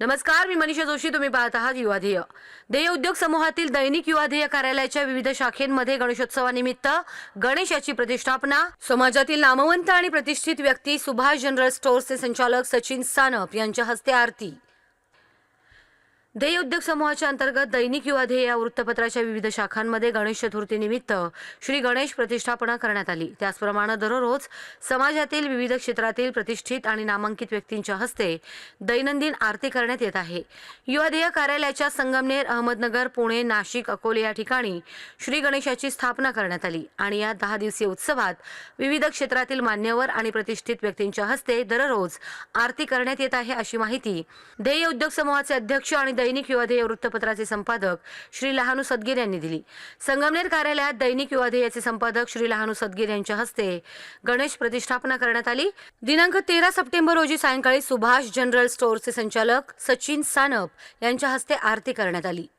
नमस्कार मी मनीषा जोशी. तुम्ही पाहत आहात युवाध्येय देय उद्योग समूहातील दैनिक युवाध्येय कार्यालयाच्या विविध शाखेंमध्ये गणेशोत्सवानिमित्त गणेशाची प्रतिष्ठापना. समाजातील नामवंत आणि प्रतिष्ठित व्यक्ती सुभाष जनरल स्टोअर्सचे संचालक सचिन सानप यांच्या हस्ते आरती. ध्येय उद्योग समूहाच्या अंतर्गत दैनिक युवा ध्येय या वृत्तपत्राच्या विविध शाखांमध्ये गणेश चतुर्थीनिमित्त श्री गणेश प्रतिष्ठापना करण्यात आली. त्याचप्रमाणे दररोज समाजातील विविध क्षेत्रातील प्रतिष्ठित आणि नामांकित व्यक्तींच्या हस्ते दैनंदिन आरती करण्यात येत आहे. युवा ध्येय कार्यालयाच्या संगमनेर अहमदनगर पुणे नाशिक अकोले या ठिकाणी श्री गणेशाची स्थापना करण्यात आली आणि या दहा दिवसीय उत्सवात विविध क्षेत्रातील मान्यवर आणि प्रतिष्ठित व्यक्तींच्या हस्ते दररोज आरती करण्यात येत आहे अशी माहिती ध्येय उद्योग समूहाचे अध्यक्ष आणि दैनिक युवा वृत्तपत्राचे संपादक श्री लहानू सदगीर यांनी दिली. संगमनेर कार्यालयात दैनिक युवा संपादक श्री लहानू सदगीर यांच्या हस्ते गणेश प्रतिष्ठापना करण्यात आली. दिनांक तेरा सप्टेंबर रोजी सायंकाळी सुभाष जनरल स्टोअरचे संचालक सचिन सानप यांच्या हस्ते आरती करण्यात आली.